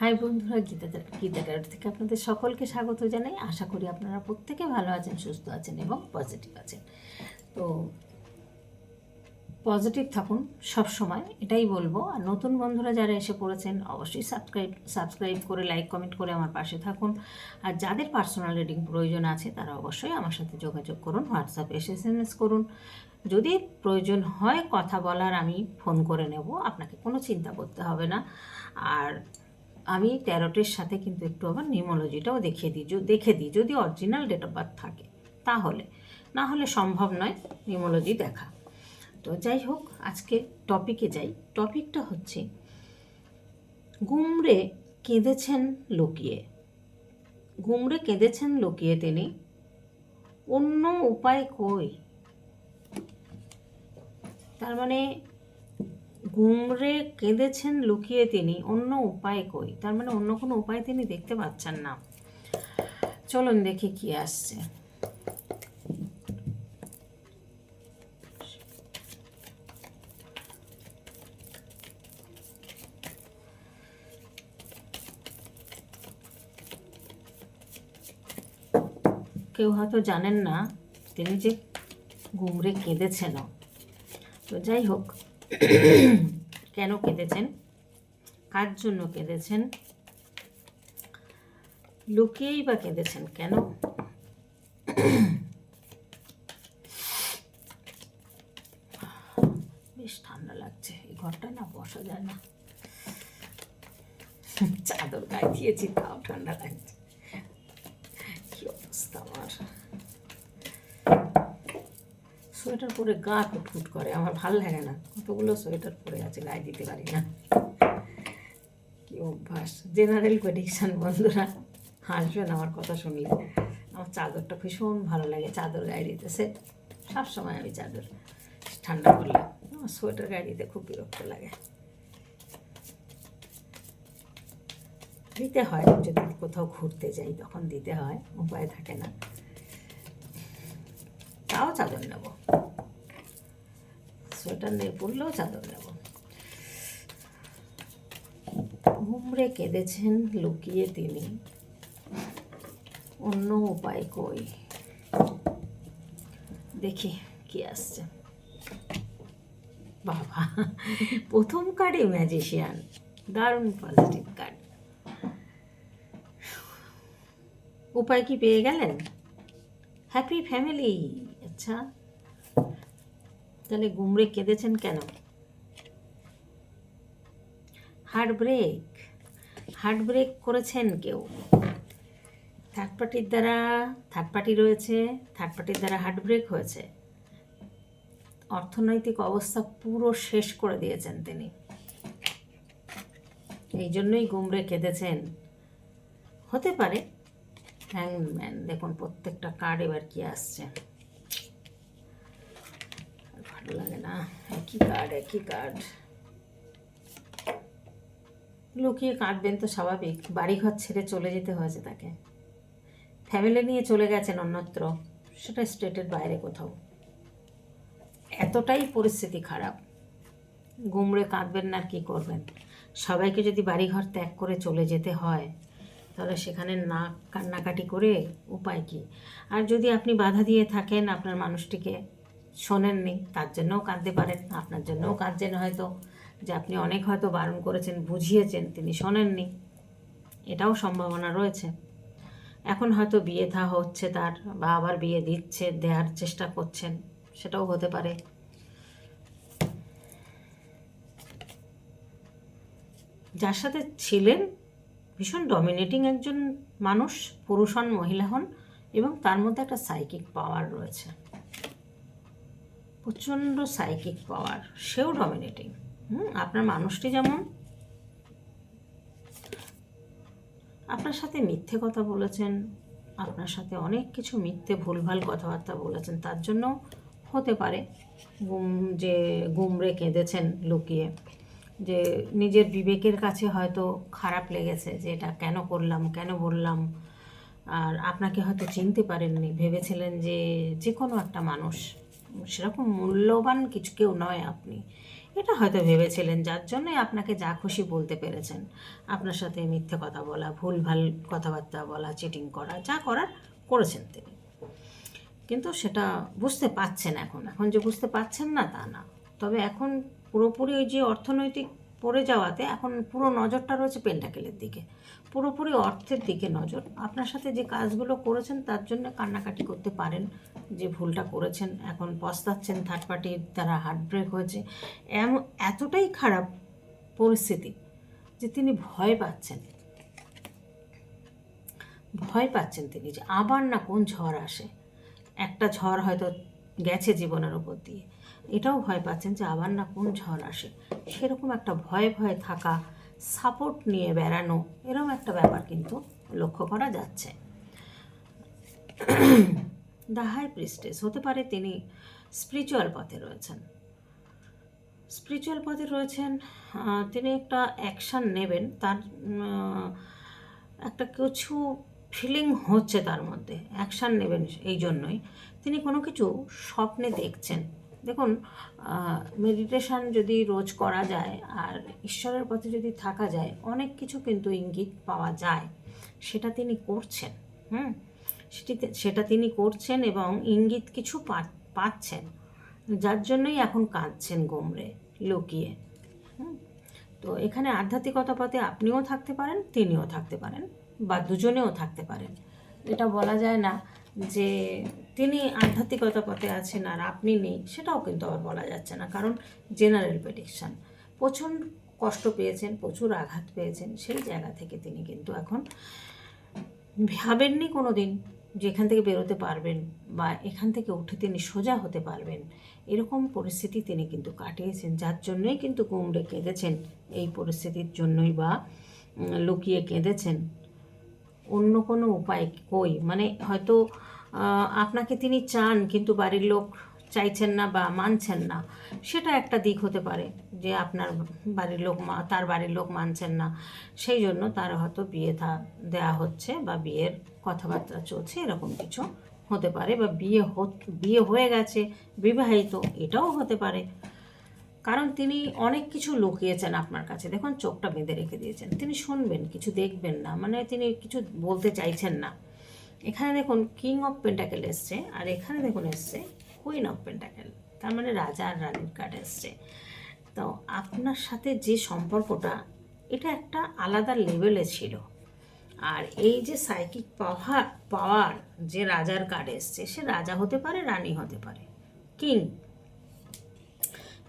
High বন্ধুরা, গীতা গীতা থেকে আপনাদের সকলকে স্বাগত জানাই। আশা করি আপনারা প্রত্যেকে ভালো আছেন, সুস্থ আছেন এবং পজিটিভ আছেন। তো পজিটিভ থাকুন সব সময়, এটাই বলব। আর নতুন বন্ধুরা যারা এসে পড়েছেন, অবশ্যই সাবস্ক্রাইব সাবস্ক্রাইব করে লাইক কমেন্ট করে আমার পাশে থাকুন। আর যাদের পার্সোনাল রিডিং প্রয়োজন আছে, তারা অবশ্যই আমার সাথে যোগাযোগ করুন হোয়াটসঅ্যাপ এস এম এস করুন। যদি প্রয়োজন হয় কথা বলার, আমি ফোন করে নেব। আপনাকে কোনো চিন্তা করতে হবে না। আর আমি ট্যারোটের সাথে কিন্তু একটু আবার নিউমোলজিটাও দেখিয়ে দিই দেখে দিই, যদি অরিজিনাল ডেট অফ বার্থ থাকে। তাহলে। না হলে সম্ভব নয় নিউমোলজি দেখা। তো যাই হোক, আজকে টপিকে যাই। টপিকটা হচ্ছে, গুমড়ে কেঁদেছেন লুকিয়ে। গুমড়ে কেঁদেছেন লুকিয়ে তিনি। অন্য উপায় কই? তার মানে গুমড়ে কেঁদেছেন লুকিয়ে তিনি, অন্য উপায় কই? তার মানে অন্য কোনো উপায় তিনি দেখতে পাচ্ছেন না। চলুন দেখি কি আসছে। কেউ হয়তো জানেন না তিনি যে গুমড়ে কেঁদেছেনও। তো যাই হোক কেন কেঁদেছেন? কার জন্য কেঁদেছেন? লুকিয়েই বা কেঁদেছেন কেন? বেশ ঠান্ডা লাগছে, এই ঘরটা না বসা যায় না। চাদর গায়ে দিয়েছি, তাও ঠান্ডা লাগছে। কি অবস্থা আমার? সোয়েটার পরে গা ফুটফুট করে, আমার ভালো লাগে না। কতগুলো সোয়েটার পরে আছে, গায়ে দিতে পারি না। কি অভ্যাস। জেনারেল প্রেডিকশান বন্ধুরা। হাসবেন আমার কথা শুনলে। আমার চাদরটা ভীষণ ভালো লাগে, চাদর গায়ে দিতেছে। সবসময় আমি চাদর ঠান্ডা করলে। আমার সোয়েটার গায়ে দিতে খুব বিরক্ত লাগে। দিতে হয়, যদি কোথাও ঘুরতে যাই, তখন দিতে হয়, উপায় থাকে না। তাও চাদর নেব। সোয়েটার নিয়ে পরলেও চাদর নেব। ঘুমড়ে কেঁদেছেন লুকিয়ে তিনি। অন্য উপায় কই? দেখি কি আসছে। বাবা, প্রথম কার্ডে ম্যাজিশিয়ান দারুণ পজিটিভ কার্ড উপায় কি পেয়ে গেলেন? হ্যাপি ফ্যামিলি আচ্ছা। তাহলে গুমড়ে কেঁদেছেন কেন? Heart break. হার্ট ব্রেক করেছেন কেউ? থার্ড পার্টির দ্বারা থার্ড পার্টি রয়েছে থার্ড পার্টির দ্বারা হার্ট ব্রেক হয়েছে। অর্থনৈতিক অবস্থা পুরো শেষ করে দিয়েছেন তিনি। এই জন্যই গুমড়ে কেঁদেছেন। হতে পারে। হ্যাংম্যান দেখুন, প্রত্যেকটা কার্ড এবার কি আসছে। ভালো লাগে না। একই কার্ড একই কার্ড লুকিয়ে কাঁদবেন তো স্বাভাবিক। বাড়িঘর ছেড়ে চলে যেতে হয়েছে তাকে। ফ্যামিলি নিয়ে চলে গেছেন অন্যত্র। সেটা স্টেটের বাইরে কোথাও। এতটাই পরিস্থিতি খারাপ। গুমড়ে কাঁদবেন না কী করবেন? সবাইকে যদি বাড়িঘর ত্যাগ করে চলে যেতে হয়, তাহলে সেখানে না কান্নাকাটি করে উপায় কি? আর যদি আপনি বাধা দিয়ে থাকেন আপনার মানুষটিকে শোনেননি, তার জন্যও কাঁদতে পারেন, আপনার জন্যও কাঁদছেন হয়তো। যে আপনি অনেক হয়তো বারণ করেছেন, বুঝিয়েছেন, তিনি শোনেননি। এটাও সম্ভাবনা রয়েছে। এখন হয়তো বিয়ে থা হচ্ছে তার, বা আবার বিয়ে দিচ্ছে দেওয়ার চেষ্টা করছেন, সেটাও হতে পারে। যার সাথে ছিলেন, ভীষণ ডমিনেটিং একজন মানুষ, পুরুষ হন, মহিলা হন, এবং তার মধ্যে একটা সাইকিক পাওয়ার রয়েছে। প্রচণ্ড সাইকিক পাওয়ার সেও ডমিনেটিং হুম? আপনার মানুষটি যেমন আপনার সাথে মিথ্যে কথা বলেছেন, আপনার সাথে অনেক কিছু মিথ্যে ভুলভাল কথাবার্তা বলেছেন, তার জন্য হতে পারে গুম, যে গুমরে কেঁদেছেন লুকিয়ে, যে নিজের বিবেকের কাছে হয়তো খারাপ লেগেছে যে এটা কেন করলাম, কেন বললাম, আর আপনাকে হয়তো চিনতে পারেননি, ভেবেছিলেন যে যে কোনো একটা মানুষ সেরকম মূল্যবান কিছু কেউ নয় আপনি। এটা হয়তো ভেবেছিলেন, যার জন্যই আপনাকে যা খুশি বলতে পেরেছেন। আপনার সাথে মিথ্যে কথা বলা ভুলভাল কথাবার্তা বলা চিটিং করা, যা করার করেছেন তিনি। কিন্তু সেটা বুঝতে পাচ্ছেন এখন। এখন যে বুঝতে পাচ্ছেন না, তা না। তবে এখন পুরোপুরি ওই যে অর্থনৈতিক পড়ে যাওয়াতে এখন পুরো নজরটা রয়েছে পেন্টাকেলের দিকে। পুরোপুরি অর্থের দিকে নজর। আপনার সাথে যে কাজগুলো করেছেন, তার জন্য কান্নাকাটি করতে পারেন। যে ভুলটা করেছেন, এখন পস্তাচ্ছেন থার্ড পার্টির দ্বারা হার্ট ব্রেক হয়েছে। এমন এতটাই খারাপ পরিস্থিতি যে তিনি ভয় পাচ্ছেন। ভয় পাচ্ছেন তিনি যে আবার না কোন ঝড় আসে। একটা ঝড় হয়তো গেছে জীবনের উপর দিয়ে। এটাও ভয় পাচ্ছেন যে আবার না কোন ঝড় আসে। সেরকম একটা ভয়ে ভয়ে থাকা সাপোর্ট নিয়ে বেড়ানো এরকম একটা ব্যাপার কিন্তু লক্ষ্য করা যাচ্ছে। দ্য হাই প্রিস্টেস হতে পারে তিনি স্পিরিচুয়াল পথে রয়েছেন। স্পিরিচুয়াল পথে রয়েছেন তিনি একটা অ্যাকশান নেবেন, তার একটা কিছু ফিলিং হচ্ছে তার মধ্যে অ্যাকশান নেবেন এই জন্যই। তিনি কোনো কিছু স্বপ্নে দেখছেন। দেখুন মেডিটেশন যদি রোজ করা যায় আর ঈশ্বরের পথে যদি থাকা যায়, অনেক কিছু কিন্তু ইঙ্গিত পাওয়া যায়। সেটা তিনি করছেন, হুম? সেটিতে, সেটা তিনি করছেন এবং ইঙ্গিত কিছু পাচ্ছেন। যার জন্যই এখন কাঁদছেন গোমরে, লুকিয়ে, হুম? তো এখানে আধ্যাত্মিকতা পথে আপনিও থাকতে পারেন, তিনিও থাকতে পারেন বা দুজনেও থাকতে পারেন। এটা বলা যায় না যে তিনি আধ্যাত্মিকতা পথে আছেন আর আপনি নেই, সেটাও কিন্তু আবার বলা যাচ্ছে না। কারণ জেনারেল প্রেডিকশান প্রচুর কষ্ট পেয়েছেন, প্রচুর আঘাত পেয়েছেন, সেই জায়গা থেকে তিনি কিন্তু এখন ভাবেননি কোনো দিন যে এখান থেকে বেরোতে পারবেন বা এখান থেকে উঠে তিনি সোজা হতে পারবেন। এরকম পরিস্থিতি তিনি কিন্তু কাটিয়েছেন, যার জন্যই কিন্তু কুমড়ে কেঁদেছেন। এই পরিস্থিতির জন্যই বা লুকিয়ে কেঁদেছেন। অন্য কোনো উপায় কই? মানে হয়তো আপনাকে তিনি চান, কিন্তু বাড়ির লোক চাইছেন না বা মানছেন না, সেটা একটা দিক হতে পারে যে আপনার বাড়ির লোক তার বাড়ির লোক মানছেন না। সেই জন্য তার হয়তো বিয়ে থা দেওয়া হচ্ছে বা বিয়ের কথাবার্তা চলছে, এরকম কিছু হতে পারে বা বিয়ে বিয়ে হয়ে গেছে, বিবাহিত, এটাও হতে পারে। কারণ তিনি অনেক কিছু লুকিয়েছেন আপনার কাছে। দেখুন, চোখটা বেঁধে রেখে দিয়েছেন। তিনি শুনবেন, কিছু দেখবেন না। মানে তিনি কিছু বলতে চাইছেন না। এখানে দেখুন কিং অফ পেন্টাকেল এসছে, আর এখানে দেখুন এসছে কুইন অফ পেন্টাকেল তার মানে রাজা আর রানীর কার্ড এসছে। তো আপনার সাথে যে সম্পর্কটা, এটা একটা আলাদা লেভেলে ছিল। আর এই যে সাইকিক পাওয়ার পাওয়ার যে রাজার কার্ড এসছে, সে রাজা হতে পারে, রানী হতে পারে। কিং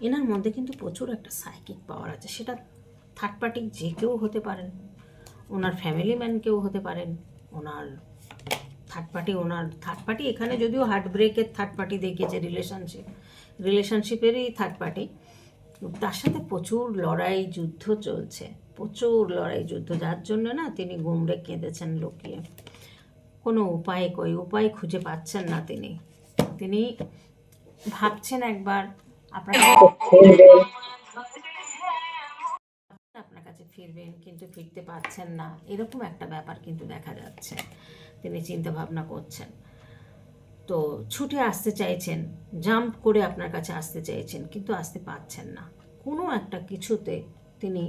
এনার মধ্যে কিন্তু প্রচুর একটা সাইকিক পাওয়ার আছে। সেটা থার্ড পার্টি যে কেউ হতে পারেন, ওনার ফ্যামিলি ম্যান কেউ হতে পারেন, ওনার থার্ড পার্টি ওনার থার্ড পার্টি এখানে যদিও হার্ট ব্রেকের থার্ড পার্টি দেখিয়েছে রিলেশনশিপ রিলেশনশিপেরই থার্ড পার্টি তার সাথে প্রচুর লড়াই, যুদ্ধ চলছে, প্রচুর লড়াই, যুদ্ধ। যার জন্য না তিনি গুমড়ে কেঁদেছেন লুকিয়ে কোনো উপায় কই, উপায় খুঁজে পাচ্ছেন না তিনি। তিনি ভাবছেন একবার আপনার আপনার কাছে ফিরবেন, কিন্তু ফিরতে পারছেন না। এরকম একটা ব্যাপার কিন্তু দেখা যাচ্ছে। তিনি চিন্তা ভাবনা করছেন। তো ছুটে আসতে চাইছেন, জাম্প করে আপনার কাছে আসতে চাইছেন, কিন্তু আসতে পারছেন না। কোনো একটা কিছুতে তিনি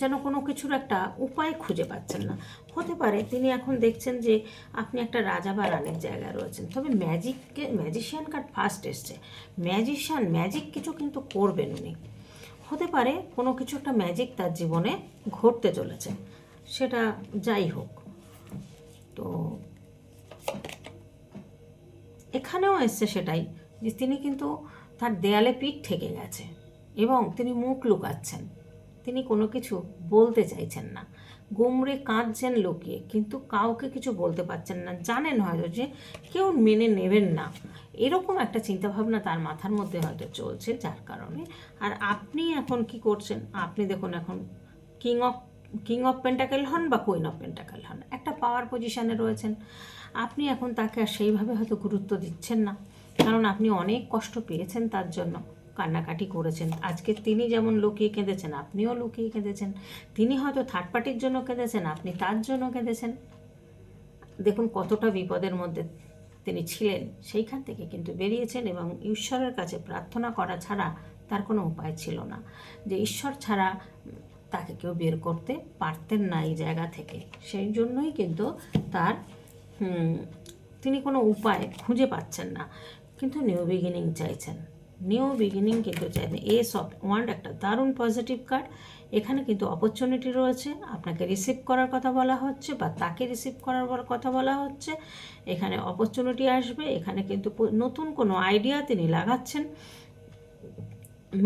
যেন কোনো কিছুর একটা উপায় খুঁজে পাচ্ছেন না। হতে পারে তিনি এখন দেখছেন যে আপনি একটা রাজা বা রানীর জায়গায় রয়েছেন। তবে ম্যাজিককে ম্যাজিশিয়ান কার্ড ফার্স্ট এসছে। ম্যাজিশিয়ান ম্যাজিক কিছু কিন্তু করবেন উনি। হতে পারে কোনো কিছু একটা ম্যাজিক তার জীবনে ঘটতে চলেছে। সেটা যাই হোক। তো এখানেও এসছে সেটাই যে তিনি কিন্তু তার দেয়ালে পিঠ থেকে গেছে এবং তিনি মুখ লুকাচ্ছেন। তিনি কোনো কিছু বলতে চাইছেন না। গুমড়ে কাঁদছেন লুকিয়ে কিন্তু কাউকে কিছু বলতে পারছেন না। জানেন হয়তো যে কেউ মেনে নেবেন না। এরকম একটা চিন্তাভাবনা তার মাথার মধ্যে হয়তো চলছে যার কারণে। আর আপনি এখন কি করছেন? আপনি দেখুন এখন king of king of pentacle হন বা কুইন অফ পেন্টাকেল হন, একটা পাওয়ার পজিশানে রয়েছেন। আপনি এখন তাকে আর সেইভাবে হয়তো গুরুত্ব দিচ্ছেন না, কারণ আপনি অনেক কষ্ট পেয়েছেন তার জন্য, কান্নাকাটি করেছেন। আজকে তিনি যেমন লুকিয়ে কেঁদেছেন, আপনিও লুকিয়ে কেঁদেছেন। তিনি হয়তো থার্ড পার্টির জন্য কেঁদেছেন, আপনি তার জন্য কেঁদেছেন। দেখুন কতটা বিপদের মধ্যে তিনি ছিলেন, সেইখান থেকে কিন্তু বেরিয়েছেন এবং ঈশ্বরের কাছে প্রার্থনা করা ছাড়া তার কোনো উপায় ছিল না। যে ঈশ্বর ছাড়া তাকে কেউ বের করতে পারতেন না এই জায়গা থেকে। সেই জন্যই কিন্তু তার তিনি কোনো উপায় খুঁজে পাচ্ছেন না। কিন্তু নিউ বিগিনিং চাইছেন। নিউ বিগিনিং কিন্তু চাইছেন। এস অফ ওয়ান্ড একটা দারুণ পজিটিভ কার্ড এখানে কিন্তু অপরচুনিটি রয়েছে। আপনাকে রিসিভ করার কথা বলা হচ্ছে বা তাকে রিসিভ করার কথা বলা হচ্ছে। এখানে অপরচুনিটি আসবে। এখানে কিন্তু নতুন কোনো আইডিয়া তিনি লাগাচ্ছেন।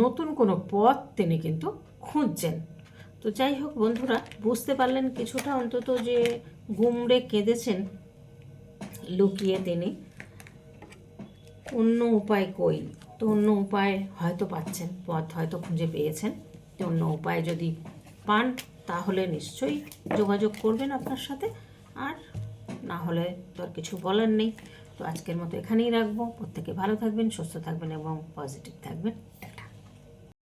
নতুন কোনো পথ তিনি কিন্তু খুঁজছেন। তো যাই হোক বন্ধুরা, বুঝতে পারলেন কিছুটা অন্তত যে গুমড়ে কেঁদেছেন লুকিয়ে তিনি। অন্য উপায় কই? তো অন্য উপায় হয়তো পাচ্ছেন, পথ হয়তো খুঁজে পেয়েছেন। তো অন্য উপায় যদি পান, তাহলে নিশ্চয়ই যোগাযোগ করবেন আপনার সাথে। আর না হলে তো আর কিছু বলার নেই। তো আজকের মতো এখানেই রাখব। প্রত্যেকে ভালো থাকবেন, সুস্থ থাকবেন এবং পজিটিভ থাকবেন।